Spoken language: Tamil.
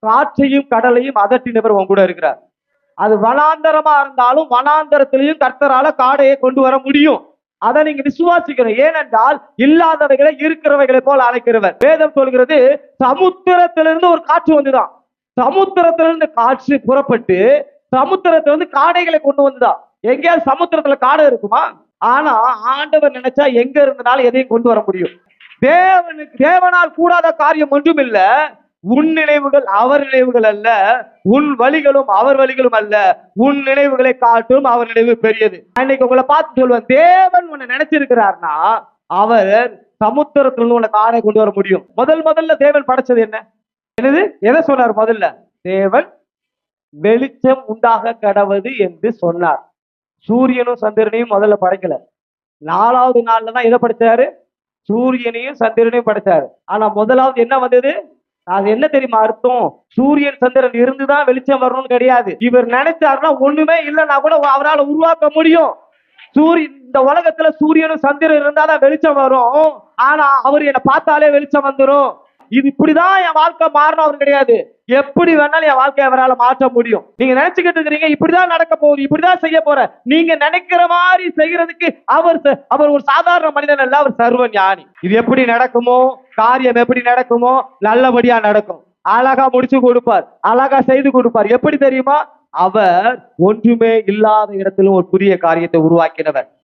காற்றையும் கடலையும் அதட்டினவர் உன் கூட இருக்கிறார். அது வனாந்தரமா இருந்தாலும் வனாந்தரத்திலையும் கர்த்தரால காடையை கொண்டு வர முடியும். அதை நீங்க விசுவாசிக்கணும். ஏனென்றால் இல்லாதவைகளை இருக்கிறவைகளை போல அழைக்கிறவர். வேதம் சொல்கிறது சமுத்திரத்திலிருந்து ஒரு காற்று வந்துதான். சமுத்திரத்திலிருந்து காற்று புறப்பட்டு சமுத்திரத்திலிருந்து காடைகளை கொண்டு வந்துதான். எங்கேயாவது சமுத்திரத்துல காடை இருக்குமா? ஆனா ஆண்டவர் நினைச்சா எங்க இருந்தாலும் எதையும் கொண்டு வர முடியும். தேவனுக்கு தேவனால் கூடாத காரியம் ஒன்றும் இல்லை. உன் நினைவுகள் அவர் நினைவுகள் அல்ல உன் வழிகளும் அவர் வழிகளும் அல்ல. உன் நினைவுகளை காட்டும் அவர் நினைவு பெரியது. அன்னைக்கு உங்களை பார்த்து சொல்லுவேன் தேவன் உன்னை நினைச்சிருக்கிறார்னா அவர் சமுத்திரத்திலிருந்து உன்னை காடை கொண்டு வர முடியும். முதல் முதல்ல தேவன் படைச்சது என்ன? என்னது? எதை சொன்னார் முதல்ல? தேவன் வெளிச்சம் உண்டாக கடவுது என்று சொன்னார். சூரியனும் சந்திரனையும் முதல்ல படைக்கல. நாலாவது நாள்ல தான் எதை படைச்சாரு? சூரியனையும் சந்திரனையும் படைச்சாரு. ஆனா முதலாவது என்ன வந்தது? அது என்ன தெரியுமா அர்த்தம்? சூரியன் சந்திரன் இருந்துதான் வெளிச்சம் வரணும்னு கிடையாது. இவர் நினைச்சாருன்னா ஒண்ணுமே இல்லைன்னா கூட அவரால் உருவாக்க முடியும். சூரியன் இந்த உலகத்துல சூரியனும் சந்திரன் இருந்தாதான் வெளிச்சம் வரும். ஆனா அவர் என்னை பார்த்தாலே வெளிச்சம் வந்துரும். இது இப்படிதான் என் வாழ்க்கை மாறணும் அவர் கிடையாது. எப்படி வேணாலும் என் வாழ்க்கை அவரால் மாற்ற முடியும். நீங்க நினைச்சுக்கிட்டு இருக்கிறீங்க இப்படிதான் நடக்க போகுது இப்படிதான் செய்ய போற. நீங்க நினைக்கிற மாதிரி செய்யறதுக்கு அவர் அவர் ஒரு சாதாரண மனிதன் அல்ல அவர் சர்வ ஞானி இது எப்படி நடக்குமோ காரியம் எப்படி நடக்குமோ நல்லபடியா நடக்கும். அழகா முடிச்சு கொடுப்பார் அழகா செய்து கொடுப்பார். எப்படி தெரியுமா? அவர் ஒன்றுமே இல்லாத இடத்திலும் ஒரு புதிய காரியத்தை உருவாக்கினவர்.